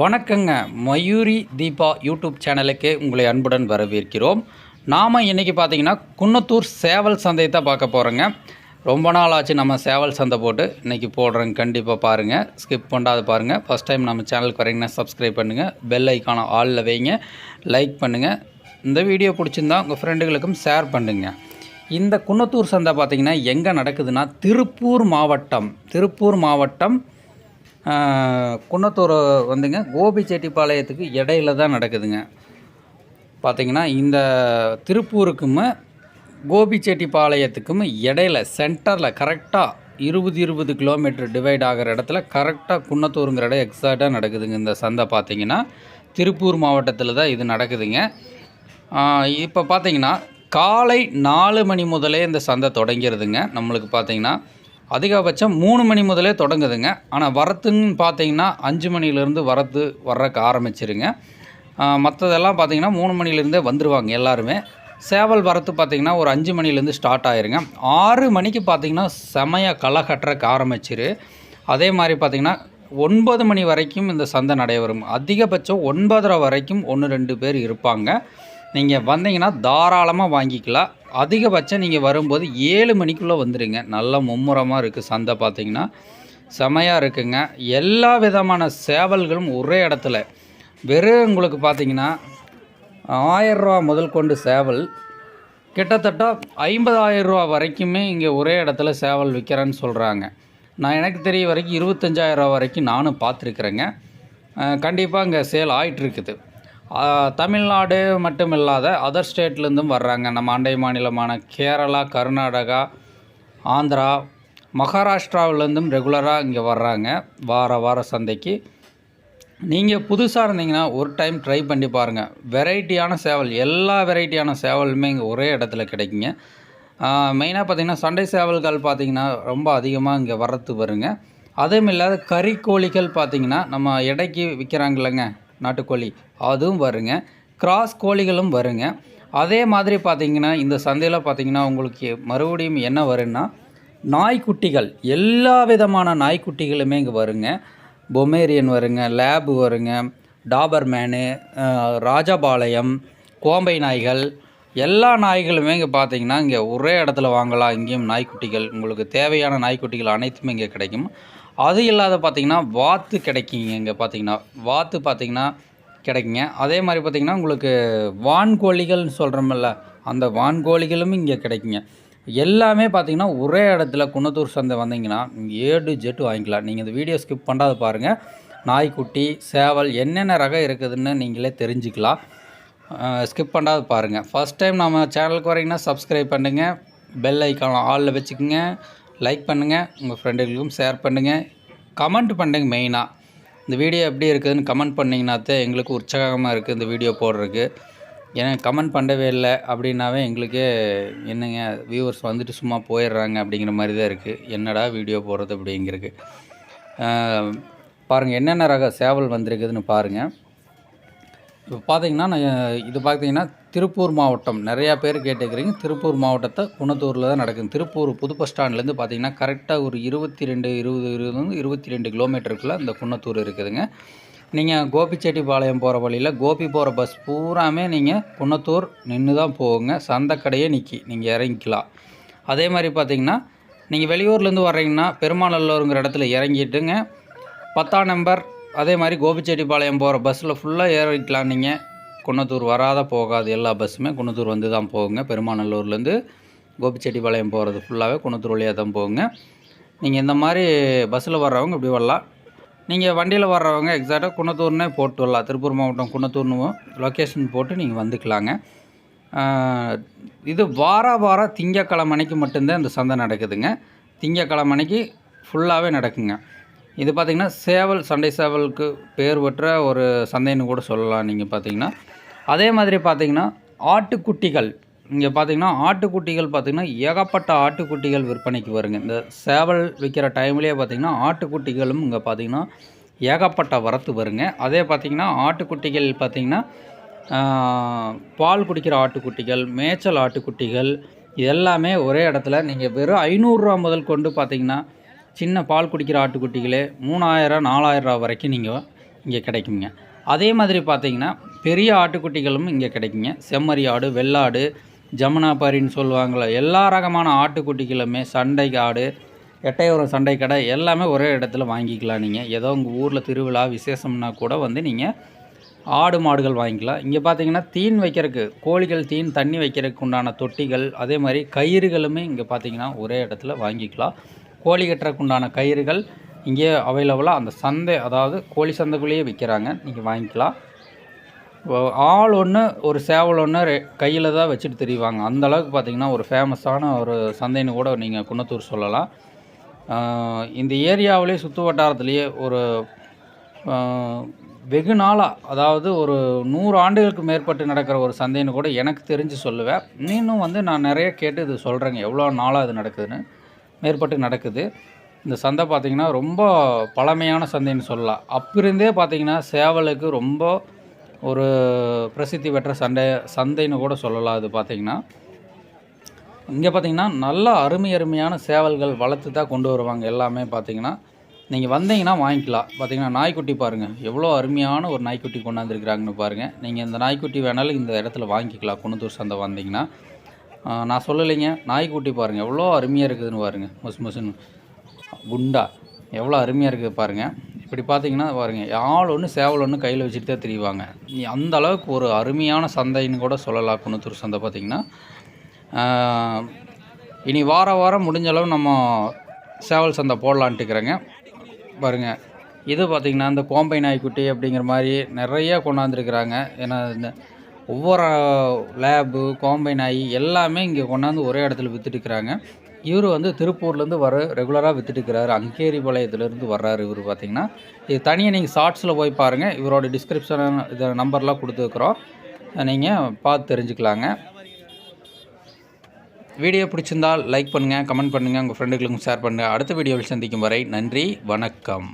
வணக்கங்க. மயூரி தீபா யூடியூப் சேனலுக்கு உங்களை அன்புடன் வரவேற்கிறோம். நாம் இன்றைக்கி பார்த்தீங்கன்னா குன்னத்தூர் சேவல் சந்தையை தான் பார்க்க போகிறோங்க ரொம்ப நாள் ஆச்சு நம்ம சேவல் சந்தை போட்டு இன்றைக்கி போடுறோங்க. கண்டிப்பாக பாருங்கள் ஸ்கிப் பண்ணாத பாருங்கள் ஃபஸ்ட் டைம் நம்ம சேனலுக்கு வரீங்கன்னா சப்ஸ்கிரைப் பண்ணுங்கள் பெல் ஐக்கான ஆளில் வைங்க. லைக் பண்ணுங்கள் இந்த வீடியோ பிடிச்சிருந்தா உங்கள் ஃப்ரெண்டுகளுக்கும் ஷேர் பண்ணுங்கள் இந்த குன்னத்தூர் சந்தை பார்த்திங்கன்னா எங்கே நடக்குதுன்னா திருப்பூர் மாவட்டம். திருப்பூர் மாவட்டம் குன்னத்தூர் வந்துங்க. கோபிச்செட்டிப்பாளையத்துக்கு இடையில தான் நடக்குதுங்க. பார்த்திங்கன்னா இந்த திருப்பூருக்கும் கோபிச்செட்டிப்பாளையத்துக்கும் இடையில சென்டரில் கரெக்டாக இருபது இருபது கிலோமீட்டர் டிவைட் ஆகிற இடத்துல கரெக்டாக குன்னத்தூருங்கிற இடம் எக்ஸாக்டாக நடக்குதுங்க. இந்த சந்தை பார்த்திங்கன்னா திருப்பூர் மாவட்டத்தில் தான் இது நடக்குதுங்க. இப்போ பார்த்தீங்கன்னா காலை நாலு மணி முதலே இந்த சந்தை தொடங்கிடுதுங்க நம்மளுக்கு பார்த்தீங்கன்னா அதிகபட்சம் மூணு மணி முதலே தொடங்குதுங்க. ஆனால் வரத்துன்னு பார்த்தீங்கன்னா அஞ்சு மணிலேருந்து வரத்து வர்றக்கு ஆரம்பிச்சிருங்க. மற்றதெல்லாம் பார்த்தீங்கன்னா மூணு மணிலேருந்தே வந்துடுவாங்க எல்லாருமே. சேவல் வரத்து பார்த்தீங்கன்னா ஒரு அஞ்சு மணிலேருந்து ஸ்டார்ட் ஆயிருங்க. ஆறு மணிக்கு பார்த்தீங்கன்னா செமையாக களை கட்டுறக்கு ஆரம்பிச்சிரு. அதே மாதிரி பார்த்தீங்கன்னா ஒன்பது மணி வரைக்கும் இந்த சந்தை நடைபெறும். அதிகபட்சம் ஒன்பதரை வரைக்கும் ஒன்று ரெண்டு பேர் இருப்பாங்க. நீங்கள் வந்தீங்கன்னா தாராளமாக வாங்கிக்கலாம். அதிகபட்சம் நீங்கள் வரும்போது ஏழு மணிக்குள்ளே வந்துடுங்க நல்ல மும்முரமாக இருக்குது சந்தை பார்த்தீங்கன்னா செமையாக இருக்குங்க. எல்லா விதமான சேவல்களும் ஒரே இடத்துல. வெறும் உங்களுக்கு பார்த்தீங்கன்னா ஆயரூவா முதல் கொண்டு சேவல். கிட்டத்தட்ட ஐம்பதாயிரம் ரூபா வரைக்குமே இங்கே ஒரே இடத்துல சேவல் விற்கிறேன்னு சொல்கிறாங்க நான் எனக்கு தெரிய வரைக்கும் இருபத்தஞ்சாயிரம் ரூபா வரைக்கும் நானும் பார்த்துருக்குறேங்க கண்டிப்பாக இங்கே சேல் ஆகிட்டுருக்குது தமிழ்நாடு மட்டும் இல்லாத அதர் ஸ்டேட்லேருந்தும் வர்றாங்க. நம்ம அண்டை மாநிலமான கேரளா கர்நாடகா ஆந்திரா மகாராஷ்டிராவிலேருந்தும் ரெகுலராக இங்கே வர்றாங்க. வார வார சந்தைக்கு. நீங்கள் புதுசாக இருந்தீங்கன்னா ஒரு டைம் ட்ரை பண்ணி பாருங்கள் வெரைட்டியான சேவல் எல்லா வெரைட்டியான சேவலுமே இங்கே ஒரே இடத்துல கிடைக்குங்க. மெயினாக பார்த்திங்கன்னா சண்டை சேவல்கள் பார்த்திங்கன்னா ரொம்ப அதிகமாக இங்கே வரத்து வருங்க. அதுவும் இல்லாத கறிக்கோழிகள் பார்த்தீங்கன்னா நம்ம எடைக்கு விற்கிறாங்கல்லங்க நாட்டுக்கோழி. அதுவும் வருங்க. கிராஸ் கோழிகளும் வருங்க. அதே மாதிரி பார்த்திங்கன்னா இந்த சந்தையில் பார்த்திங்கன்னா உங்களுக்கு மறுபடியும் என்ன வருன்னா நாய்க்குட்டிகள். எல்லா விதமான நாய்க்குட்டிகளுமே இங்கே வருங்க. பொமேரியன் வருங்க லேபு வருங்க டாபர்மேனு ராஜபாளையம் கோம்பை நாய்கள். எல்லா நாய்களுமே இங்கே பார்த்தீங்கன்னா இங்கே ஒரே இடத்துல வாங்கலாம். இங்கேயும் நாய்க்குட்டிகள் உங்களுக்கு தேவையான நாய்க்குட்டிகள் அனைத்துமே இங்கே கிடைக்கும். அது இல்லாத பார்த்தீங்கன்னா வாத்து கிடைக்குங்க இங்கே பார்த்தீங்கன்னா. வாத்து பார்த்திங்கன்னா கிடைக்குங்க. அதே மாதிரி பார்த்தீங்கன்னா உங்களுக்கு வான்கோழிகள்னு சொல்கிறோமில்ல அந்த வான்கோழிகளும் இங்கே கிடைக்குங்க. எல்லாமே பார்த்தீங்கன்னா ஒரே இடத்துல குன்னத்தூர் சந்தை வந்தீங்கன்னா ஏடு ஜெட்டு வாங்கிக்கலாம். நீங்கள் இந்த வீடியோ ஸ்கிப் பண்ணாத பாருங்கள் நாய்க்குட்டி சேவல் என்னென்ன ரகம் இருக்குதுன்னு நீங்களே தெரிஞ்சுக்கலாம். ஸ்கிப் பண்ணாத பாருங்கள் ஃபஸ்ட் டைம் நம்ம சேனலுக்கு வரீங்கன்னா சப்ஸ்கிரைப் பண்ணுங்கள் பெல் ஐக்கான் ஆளில் வச்சுக்கோங்க. லைக் பண்ணுங்கள் உங்கள் ஃப்ரெண்டுகளுக்கும் ஷேர் பண்ணுங்கள் கமெண்ட் பண்ணுங்க மெயினாக இந்த வீடியோ எப்படி இருக்குதுன்னு கமெண்ட் பண்ணிங்கனாத்தே எங்களுக்கு உற்சாகமாக இருக்குது இந்த வீடியோ போடுறதுக்கு. ஏன்னா கமெண்ட் பண்ணவே இல்லை அப்படின்னாவே எங்களுக்கே என்னங்க வியூவர்ஸ் வந்துட்டு சும்மா போயிடுறாங்க அப்படிங்கிற மாதிரி தான் இருக்குது என்னடா வீடியோ போடுறது அப்படிங்கிறது பாருங்கள் என்னென்ன ரக சேவல் வந்திருக்குதுன்னு பாருங்கள் இப்போ பார்த்தீங்கன்னா நான் இது பார்த்தீங்கன்னா திருப்பூர் மாவட்டம். நிறையா பேர் கேட்டுக்கிறீங்க. திருப்பூர் மாவட்டத்தை குணத்தூரில் தான் நடக்குது. திருப்பூர் புது பஸ் ஸ்டாண்ட்லேருந்து பார்த்தீங்கன்னா கரெக்டாக ஒரு இருபத்தி ரெண்டு இருபது இருபது இருபத்தி ரெண்டு கிலோமீட்டருக்குள்ளே இந்த குன்னத்தூர் இருக்குதுங்க. நீங்கள் கோபிச்செட்டிப்பாளையம் போகிற வழியில் கோபி போகிற பஸ் பூராமே நீங்கள் குன்னத்தூர் நின்று தான் போகுங்க. சந்தைக்கடையே நிற்கி நீங்கள் இறங்கிக்கலாம். அதே மாதிரி பார்த்தீங்கன்னா நீங்கள் வெளியூர்லேருந்து வர்றீங்கன்னா பெருமாநல்லூருங்கிற இடத்துல இறங்கிட்டுங்க. பத்தாம் நம்பர் அதே மாதிரி கோபிச்செட்டிப்பாளையம் போகிற பஸ்ஸில் ஃபுல்லாக ஏறிக்கலாம் நீங்கள் குன்னத்தூர் வராத போகாது. எல்லா பஸ்ஸுமே குன்னத்தூர் வந்து தான் போகுங்க. பெருமாநல்லூர்லேருந்து கோபிச்செட்டிப்பாளையம் போகிறது ஃபுல்லாகவே குன்னத்தூர் வழியாக தான் போகுங்க. நீங்கள் இந்த மாதிரி பஸ்ஸில் வர்றவங்க இப்படி வரலாம். நீங்கள் வண்டியில் வர்றவங்க எக்ஸாக்டாக குன்னத்தூர்னே போட்டு வரலாம். திருப்பூர் மாவட்டம் குன்னத்தூர்னு லொக்கேஷன் போட்டு நீங்கள் வந்துக்கலாங்க. இது வார வாரம் திங்கக்கிழமை அன்னைக்கு மட்டும்தான் இந்த சந்தை நடக்குதுங்க. திங்கக்கிழமை அன்னைக்கு ஃபுல்லாகவே நடக்குங்க. இது பார்த்திங்கன்னா சேவல் சண்டை சேவலுக்கு பேர் பெற்ற ஒரு சந்தைன்னு கூட சொல்லலாம் நீங்கள் பார்த்தீங்கன்னா. அதே மாதிரி பார்த்தீங்கன்னா ஆட்டுக்குட்டிகள். இங்கே பார்த்தீங்கன்னா ஆட்டுக்குட்டிகள் பார்த்தீங்கன்னா ஏகப்பட்ட ஆட்டுக்குட்டிகள் விற்பனைக்கு வருங்க. இந்த சேவல் விற்கிற டைம்லேயே பார்த்தீங்கன்னா ஆட்டுக்குட்டிகளும் இங்கே பார்த்தீங்கன்னா ஏகப்பட்ட வரத்து வருங்க. அதே பார்த்தீங்கன்னா ஆட்டுக்குட்டிகள் பார்த்தீங்கன்னா பால் குடிக்கிற ஆட்டுக்குட்டிகள் மேய்ச்சல் ஆட்டுக்குட்டிகள் இது எல்லாமே ஒரே இடத்துல நீங்கள் வெறும் ஐநூறுரூவா முதல் கொண்டு பார்த்திங்கன்னா சின்ன பால் குடிக்கிற ஆட்டுக்குட்டிகளே மூணாயிரம் நாலாயிரம் ரூபா வரைக்கும் நீங்கள் இங்கே கிடைக்குங்க. அதே மாதிரி பார்த்தீங்கன்னா பெரிய ஆட்டுக்குட்டிகளும் இங்கே கிடைக்குங்க. செம்மறி ஆடு வெள்ளாடு ஜமுனாபாரின்னு சொல்லுவாங்களே எல்லா ரகமான ஆட்டுக்குட்டிகளுமே சண்டை ஆடு எட்டையோரம் சண்டை கடை எல்லாமே ஒரே இடத்துல வாங்கிக்கலாம் நீங்கள் ஏதோ உங்கள் ஊரில் திருவிழா விசேஷம்னா கூட வந்து நீங்கள் ஆடு மாடுகள் வாங்கிக்கலாம். இங்கே பார்த்தீங்கன்னா தீன் வைக்கிறதுக்கு கோழிகள் தீன் தண்ணி வைக்கிறதுக்கு உண்டான தொட்டிகள் அதே மாதிரி கயிறுகளுமே இங்கே பார்த்தீங்கன்னா ஒரே இடத்துல வாங்கிக்கலாம். கோழி கட்டுறக்குண்டான கயிறுகள் இங்கே அவைலபிளாக அந்த சந்தை அதாவது கோழி சந்தைக்குள்ளேயே விற்கிறாங்க. நீங்கள் வாங்கிக்கலாம். ஆள் ஒன்று ஒரு சேவல் ஒன்று கையில் தான் வச்சுட்டு தெரிவாங்க. அந்த அளவுக்கு பார்த்தீங்கன்னா ஒரு ஃபேமஸான ஒரு சந்தைன்னு கூட நீங்கள் குன்னத்தூர் சொல்லலாம். இந்த ஏரியாவிலே சுற்று வட்டாரத்துலேயே ஒரு வெகு நாளாக அதாவது ஒரு நூறு ஆண்டுகளுக்கு மேற்பட்டு நடக்கிற ஒரு சந்தைன்னு கூட எனக்கு தெரிஞ்சு சொல்லுவேன். இன்னும் வந்து நான் நிறைய கேட்டு இது சொல்கிறேங்க எவ்வளோ நாளாக இது நடக்குதுன்னு. மேற்பட்டு நடக்குது. இந்த சந்தை பார்த்திங்கன்னா ரொம்ப பழமையான சந்தைன்னு சொல்லலாம். அப்பிருந்தே பார்த்திங்கன்னா சேவலுக்கு ரொம்ப ஒரு பிரசித்தி பெற்ற சண்டை சந்தைன்னு கூட சொல்லலாம் அது பார்த்திங்கன்னா இங்கே பார்த்தீங்கன்னா நல்ல அருமை அருமையான சேவல்கள் வளர்த்து தான் கொண்டு வருவாங்க எல்லாமே பார்த்தீங்கன்னா நீங்கள் வந்தீங்கன்னா வாங்கிக்கலாம். பார்த்திங்கன்னா நாய்க்குட்டி பாருங்கள் எவ்வளோ அருமையான ஒரு நாய்க்குட்டி கொண்டாந்துருக்குறாங்கன்னு பாருங்கள் நீங்கள் இந்த நாய்க்குட்டி வேணாலும் இந்த இடத்துல வாங்கிக்கலாம். குணத்தூர் சந்தை வந்தீங்கன்னா. நான் சொல்லலைங்க. நாய்க்குட்டி பாருங்கள் எவ்வளோ அருமையாக இருக்குதுன்னு பாருங்கள் மொசு மொசுன்னு. குண்டா. எவ்வளோ அருமையாக இருக்குது பாருங்கள் இப்படி பார்த்தீங்கன்னா பாருங்கள் ஆள் ஒன்று சேவல் ஒன்று கையில் வச்சுட்டு தான் திரிவாங்க நீ அந்த அளவுக்கு ஒரு அருமையான சந்தைன்னு கூட சொல்லலாம். குணத்தூர் சந்தை பார்த்திங்கன்னா. இனி வார வாரம் முடிஞ்ச அளவு நம்ம சேவல் சந்தை போடலான்ட்டுக்கிறேங்க பாருங்கள் இது பார்த்திங்கன்னா இந்த கோம்பை நாய்க்குட்டி அப்படிங்கிற மாதிரி நிறைய கொண்டாந்துருக்குறாங்க. ஏன்னா இந்த ஒவ்வொரு லேபு கோம்பைன் ஆகி எல்லாமே இங்கே கொண்டாந்து ஒரே இடத்துல விற்றுட்டுருக்குறாங்க இவர் வந்து திருப்பூர்லேருந்து வர ரெகுலராக விற்றுட்டுருக்கிறாரு அங்கேரிபாளையத்துலேருந்து வர்றாரு இவர் பார்த்தீங்கன்னா இது தனியாக நீங்கள் ஷார்ட்ஸில் போய் பாருங்கள் இவரோட டிஸ்கிரிப்ஷன் இதை நம்பர்லாம் கொடுத்துருக்குறோம். நீங்கள் பார்த்து தெரிஞ்சுக்கலாங்க. வீடியோ பிடிச்சிருந்தால் லைக் பண்ணுங்கள் கமெண்ட் பண்ணுங்கள் உங்கள் ஃப்ரெண்டுகளுக்கும் ஷேர் பண்ணுங்கள் அடுத்த வீடியோவில் சந்திக்கும் வரை நன்றி வணக்கம்.